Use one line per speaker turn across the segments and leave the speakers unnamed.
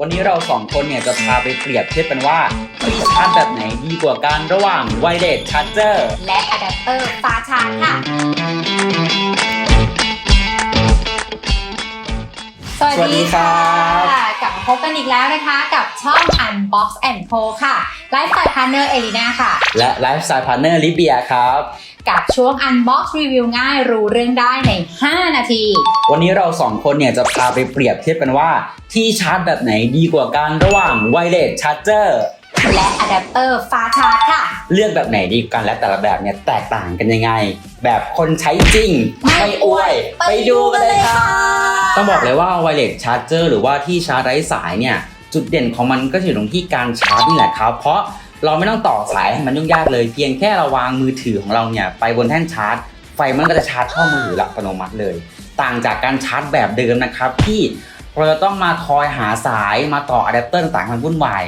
วันนี้เราสองคนเนี่ยจะพาไปเปรียบเทียบกันว่าที่ชาร์จแบบไหนดีกว่ากันระหว่างไวเลสชาร์เจอร์
และอะแดปเตอร์ฟ้าชาร์จค่ะ สวัสดีค่ะกลับมาพบกันอีกแล้วนะคะ กับช่อง Unbox and Pro ค่ะไลฟ์สไตล์พาร์เนอร์เอลิน่าค่ะ
และไลฟ์สไตล์พาร์เนอร์ลิเบียครับ
กับช่วง Unbox Review ง่ายรู้เรื่องได้ใน 5 นาที
วันนี้เราสองคนเนี่ยจะพาไปเปรียบเทียบกันว่า ที่ชาร์จแบบไหนดีกว่ากันระหว่างไวเลสชาร์เจอร์
และอะแดปเตอร์ฟ้าชาร์จค่ะ
เลือกแบบไหนดีกว่ากันและแต่ละแบบเนี่ยแตกต่างกันยังไง แบบคนใช้จริง
ไม่
ไม่อวย
ไป
ไปดูกันเลยค่ะ
ค่ะ
ต้องบอกเลยว่าไวเลสชาร์เจอร์หรือว่าที่ชาร์จไร้สายเนี่ย จุดเด่นของมันก็อยู่ตรงที่การชาร์จนี่แหละครับ เพราะ เราไม่ต้องต่อสายให้มันยุ่งยากเลย เพียงแค่เราวางมือถือของเราเนี่ยไปบนแท่นชาร์จ ไฟมันก็จะชาร์จเข้ามือถืออัตโนมัติเลย ต่างจากการชาร์จแบบเดิมนะครับที่เราจะต้องมาคอยหาสายมาต่ออะแดปเตอร์ต่างๆมันวุ่นวาย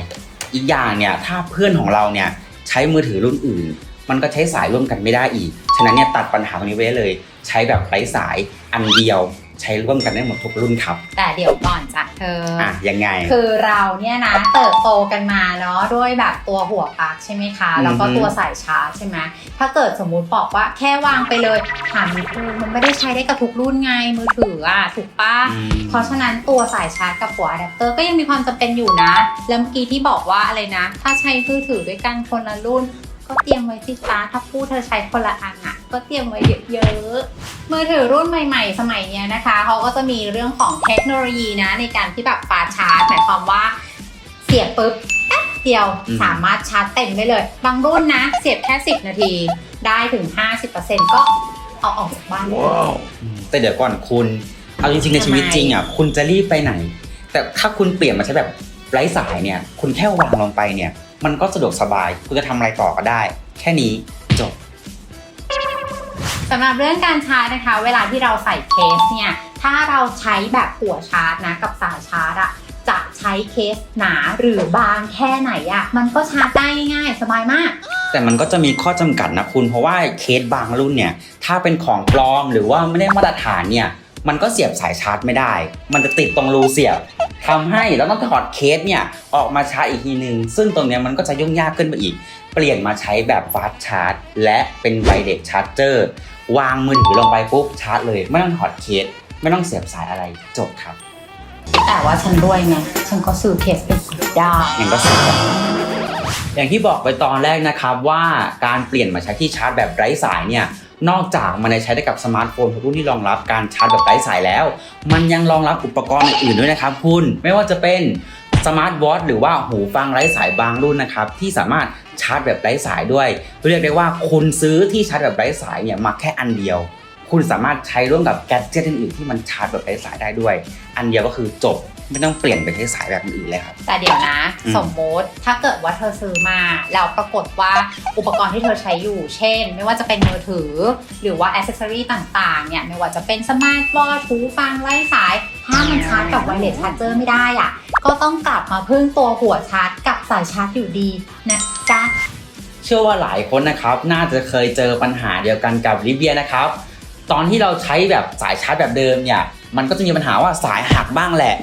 อีกอย่างเนี่ยถ้าเพื่อนของเราเนี่ยใช้มือถือรุ่นอื่น มันก็ใช้สายร่วมกันไม่ได้อีก ฉะนั้นเนี่ยตัดปัญหาตรงนี้ไว้เลย ใช้แบบไร้สายอันเดียว ใช้ร่วมกันได้หมดทุกรุ่นครับ
แต่เดี๋ยวก่อนจ้ะเธออ
อะยังไง
คือเราเนี่ยนะเติบโตกันมาเนาะด้วยแบบตัวหัวปลั๊กใช่ไหมคะ แล้วก็
อือฮึ
ตัวสายชาร์จใช่ไหมถ้าเกิดสมมุติบอกว่าแค่วางไปเลยถามนิดนึงมันไม่ได้ใช้ได้กับทุกรุ่นไงมือถืออะถูกปะ
อืม
เพราะฉะนั้นตัวสายชาร์จกับหัวอะแดปเตอร์ก็ยังมีความจำเป็นอยู่นะ แล้วเมื่อกี้ที่บอกว่าอะไรนะ ถ้าใช้มือถือด้วยกันคนละรุ่น ก็เตรียมไว้สิจ้าถ้าพูดเธอใช้คนละอันอะ ก็เตรียมไว้เยอะๆมือถือรุ่นใหม่ๆ สมัยเนี้ยนะคะเขาก็จะมีเรื่องของเทคโนโลยีนะในการที่แบบฟาสต์ชาร์จหมายความว่าเสียบปุ๊บแป๊บเดียว
อืม
สามารถชาร์จเต็มได้เลย บางรุ่นนะ เสียบแค่ 10 นาทีได้ถึง 50%ก็เอาออกจากบ้านได้เลย
แต่เดี๋ยวก่อนคุณ เอาจริงๆในชีวิตจริงอะคุณจะรีบไปไหน แต่ถ้าคุณเปลี่ยนมาใช้แบบไร้สายเนี่ย คุณแค่วางลงไปเนี่ย มันก็สะดวกสบาย คุณจะทำอะไรต่อก็ได้ แค่นี้จบ
สำหรับเรื่องการชาร์จนะคะ เวลาที่เราใส่เคสเนี่ย ถ้าเราใช้แบบหัวชาร์จนะกับสายชาร์จอะจะใช้เคสหนาหรือบางแค่ไหนอะมันก็ชาร์จได้ง่ายสบายมาก
แต่มันก็จะมีข้อจำกัดนะคุณ เพราะว่าเคสบางรุ่นเนี่ย ถ้าเป็นของปลอมหรือว่าไม่ได้มาตรฐานเนี่ย มันก็เสียบสายชาร์จไม่ได้ มันจะติดตรงรูเสียบทำให้เราต้องถอดเคสเนี่ยออกมาชาร์จอีกทีนึงซึ่งตรงเนี้ยมันก็จะยุ่งยากขึ้นไปอีก เปลี่ยนมาใช้แบบฟาสชาร์จ และเป็นไวเลสชาร์จเจอร์ วางมือถือลงไปปุ๊บชาร์จเลย ไม่ต้องถอดเคส ไม่ต้องเสียบสายอะไรจบครับ
แต่ว่าฉันรวยไงฉันก็ซื้อเคสเป็นสิบได้
อย่างก็สุดอย่างที่บอกไปตอนแรกนะครับว่าการเปลี่ยนมาใช้ที่ชาร์จแบบไร้สายเนี่ยนอกจากมันจะใช้ได้กับสมาร์ทโฟนทุกรุ่นที่รองรับการชาร์จแบบไร้สายแล้ว มันยังรองรับอุปกรณ์อื่นๆด้วยนะครับคุณไม่ว่าจะเป็นสมาร์ทวอทหรือว่าหูฟังไร้สายบางรุ่นนะครับที่สามารถ ชาร์จแบบไร้สายด้วย เรียกได้ว่าคุณซื้อที่ชาร์จแบบไร้สายเนี่ยมาแค่อันเดียว คุณสามารถใช้ร่วมกับแกดเจิตอื่นๆที่มันชาร์จแบบไร้สายได้ด้วย อันเดียวก็คือจบไม่ต้องเปลี่ยนไปใช้สายแบบอื่นๆเลยครับ
แต่เดี๋ยวนะ
อืม
สมมติถ้าเกิดว่าเธอซื้อมาแล้วปรากฏว่าอุปกรณ์ที่เธอใช้อยู่ เช่น ไม่ว่าจะเป็นมือถือ หรือว่าอ c เซสซอรีต่างๆ เนี่ย ไม่ว่าจะเป็นสมาร์ทวอทหูฟังไร้สาย ถ้ามันชาร์จกับไวเลสชาร์เจอร์ไม่ได้อะก็ต้องกลับมาพึ่งตัวหัวชาร์จกับสายชาร์จอยู่ดีนะ จ๊ะ
เชื่อว่าหลายคนนะครับ น่าจะเคยเจอปัญหาเดียวกันกับลิเบียนะครับ ตอนที่เราใช้แบบสายชาร์จแบบเดิมเนี่ย มันก็จะมีปัญหาว่าสายหักบ้างแหละ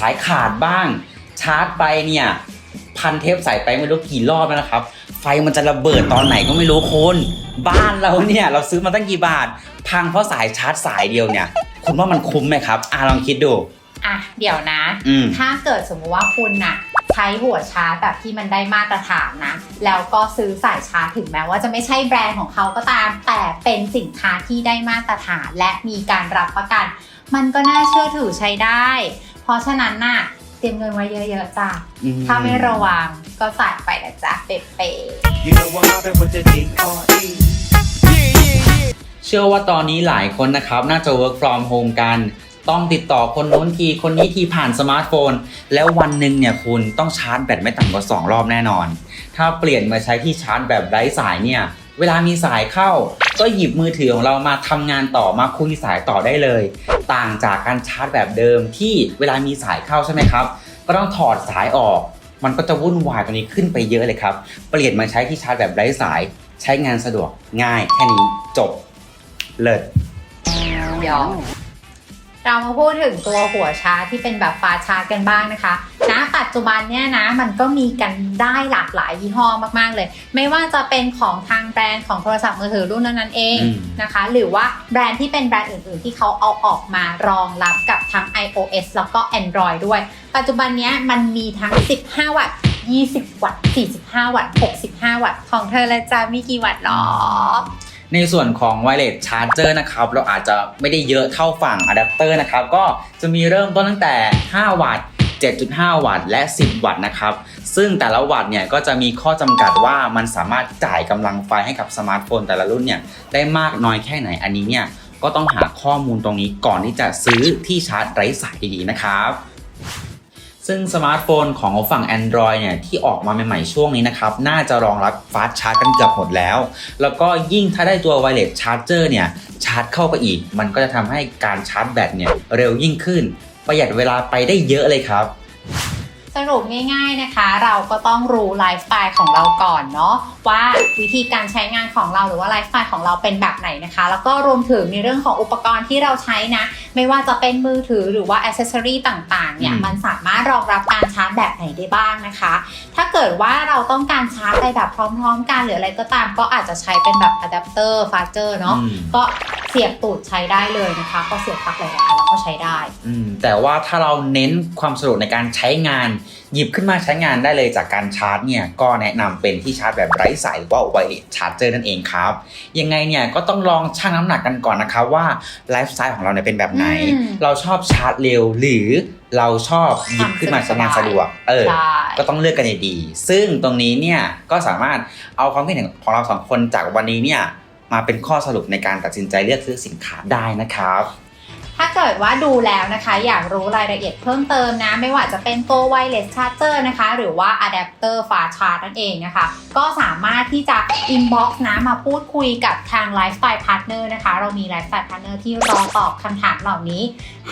สายขาดบ้าง ชาร์จไปเนี่ย พันเทปใส่ไปไม่รู้กี่รอบแล้วนะครับ ไฟมันจะระเบิดตอนไหนก็ไม่รู้คุณบ้านเราเนี่ยเราซื้อมาตั้งกี่บาท พังเพราะสายชาร์จสายเดียวเนี่ย คุณว่ามันคุ้มไหมครับอะลองคิดดู
อะ เดี๋ยวนะ
อืม
ถ้าเกิดสมมติว่าคุณน่ะใช้หัวชาร์จแบบที่มันได้มาตรฐานนะ แล้วก็ซื้อสายชาร์จถึงแม้ว่าจะไม่ใช่แบรนด์ของเขาก็ตาม แต่เป็นสินค้าที่ได้มาตรฐาน และมีการรับประกัน มันก็น่าเชื่อถือใช้ได้ เพราะฉะนั้นน่ะเตรียมเงินไว้เยอะๆจ้ะ
อืม
ถ้าไม่ระวังก็ใส่ไปนะจ๊ะเป๊ะ
You know I'm mobbing with the D.R.E.
เชื่อว่าตอนนี้หลายคนนะครับ น่าจะ work from home กัน ต้องติดต่อคนโน้นทีคนนี้ทีผ่านสมาร์ทโฟน แล้ววันหนึ่งเนี่ยคุณต้องชาร์จแบตไม่ต่ำกว่า 2 รอบแน่นอน ถ้าเปลี่ยนมาใช้ที่ชาร์จแบบไร้สายเนี่ยเวลามีสายเข้า ก็หยิบมือถือของเรามาทำงานต่อมาคุยสายต่อได้เลย ต่างจากการชาร์จแบบเดิมที่เวลามีสายเข้าใช่ไหมครับ ก็ต้องถอดสายออก มันก็จะวุ่นวายตรงนี้ขึ้นไปเยอะเลยครับ เปลี่ยนมาใช้ที่ชาร์จแบบไร้สาย ใช้งานสะดวกง่ายแค่นี้จบเลิศ
ๆยอม เรามาพูดถึงตัวหัวชาร์จที่เป็นแบบฟ้าชาร์จกันบ้างนะคะณปัจจุบันเนี่ยนะมันก็มีกันได้หลากหลายยี่ห้อมากๆเลย ไม่ว่าจะเป็นของทางแบรนด์ของโทรศัพท์มือถือรุ่นนั้นๆเอง
อืม
นะคะ หรือว่าแบรนด์ที่เป็นแบรนด์อื่นๆ ที่เขาเอาออกมารองรับกับทั้ง iOS แล้วก็ Android ด้วย ปัจจุบันเนี้ยมันมีทั้ง 15 วัตต์ 20 วัตต์ 45 วัตต์ 65 วัตต์ ของเธอละจ้ามีกี่วัตต์หรอ
ในส่วนของ wireless charger นะครับ เราอาจจะไม่ได้เยอะเท่าฝั่งอะแดปเตอร์นะครับ ก็จะมีเริ่มต้นตั้งแต่ 5 วัตต์ 7.5 วัตต์ และ 10 วัตต์นะครับ ซึ่งแต่ละวัตต์เนี่ยก็จะมีข้อจำกัดว่ามันสามารถจ่ายกำลังไฟให้กับสมาร์ทโฟนแต่ละรุ่นเนี่ยได้มากน้อยแค่ไหนอันนี้เนี่ยก็ต้องหาข้อมูลตรงนี้ก่อนที่จะซื้อที่ชาร์จไร้สายดีๆนะครับ ซึ่งสมาร์ทโฟนของฝั่ง Android เนี่ยที่ออกมาใหม่ๆช่วงนี้นะครับ น่าจะรองรับฟาสชาร์จกันเกือบหมดแล้ว แล้วก็ยิ่งถ้าได้ตัวไวเลสชาร์จเจอร์เนี่ยชาร์จเข้าไปอีก มันก็จะทำให้การชาร์จแบตเนี่ยเร็วยิ่งขึ้น ประหยัดเวลาไปได้เยอะเลยครับ
สรุปง่ายๆนะคะ เราก็ต้องรู้ไลฟ์สไตล์ของเราก่อนเนาะว่าวิธีการใช้งานของเราหรือว่าไลฟ์สไตล์ของเราเป็นแบบไหนนะคะ แล้วก็รวมถึงในเรื่องของอุปกรณ์ที่เราใช้นะ ไม่ว่าจะเป็นมือถือหรือว่าอ c เซสซอรีต่างๆเนี่ย
อืม
มันสามารถรองรับการชาร์จแบบไหนได้บ้างนะคะ ถ้าเกิดว่าเราต้องการชาร์จไปแบบพร้อม ๆ กันหรืออะไรก็ตามก็อาจจะใช้เป็นแบบอะแดปเตอร์ฟาเจอร์เนาะ
อืม
ก็เสียบตูดใช้ได้เลยนะคะก็เสียบปลั๊กหลายๆอันแล้วก็ใช้ได้
อืมแต่ว่าถ้าเราเน้นความสะดวกในการใช้งานหยิบขึ้นมาใช้งานได้เลยจากการชาร์จเนี่ยก็แนะนำเป็นที่ชาร์จแบบไร้สายหรือว่า wireless charger นั่นเองครับ ยังไงเนี่ยก็ต้องลองชั่งน้ำหนักกันก่อนนะครับว่าไลฟ์สไตล์ของเราเนี่ยเป็นแบบไหน
อืม
เราชอบชาร์จเร็วหรือเราชอบหยิบขึ้นมาใช้งานสะดวก เออ
ใช่
ก็ต้องเลือกกันให้ดี ซึ่งตรงนี้เนี่ยก็สามารถเอาความคิดเห็นของเราสองคนจากวันนี้เนี่ยมาเป็นข้อสรุปในการตัดสินใจเลือกซื้อสินค้าได้นะครับ
ถ้าเกิดว่าดูแล้วนะคะอยากรู้รายละเอียดเพิ่มเติมนะ ไม่ว่าจะเป็นตัว wireless charger นะคะ หรือว่า adapter fast charge นั่นเองนะคะ ก็สามารถที่จะ inbox นะมาพูดคุยกับทาง lifestyle partner นะคะ เรามี lifestyle partner ที่รอตอบคำถามเหล่านี้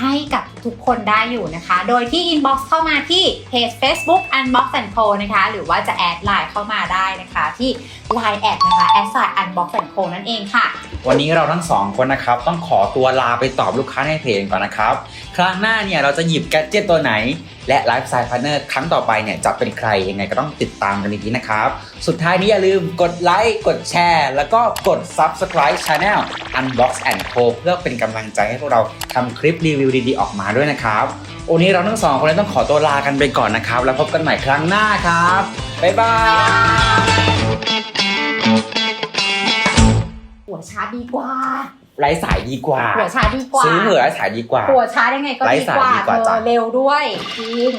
ให้กับทุกคนได้อยู่นะคะ โดยที่ inbox เข้ามาที่เพจ Facebook unbox and co นะคะ หรือว่าจะแอดไลน์เข้ามาได้นะคะ ที่ line แอดนะคะแอด unbox and co นั่นเองค่ะ
วันนี้เราทั้งสองคนนะครับต้องขอตัวลาไปตอบลูกค้าในเพจก่อนนะครับ ครั้งหน้าเนี่ยเราจะหยิบแกดเจิตตัวไหน และไลฟ์สไตล์พาร์เนอร์ครั้งต่อไปเนี่ยจะเป็นใครยังไงก็ต้องติดตามกันดีๆนะครับ สุดท้ายนี้อย่าลืมกดไลค์กดแชร์ แล้วก็กด Subscribe Channel Unbox and Co เพื่อเป็นกำลังใจให้พวกเราทำคลิปรีวิวดีๆออกมาด้วยนะครับวันนี้เราทั้งสองคนต้องขอตัวลากันไปก่อนนะครับ แล้วพบกันใหม่ครั้งหน้าครับบ๊ายบาย
ดีกว่า
ไร้สายดีกว่า
หัวชาร์จดีกว่า
ซื้อเผื่อไร้สายดีกว่า
หัวชาร์จยังไงก็
ไร้
ดี
สาย
กว่า
ดีกว่า
เธ
จ้ะ
อเร็วด้วยจริง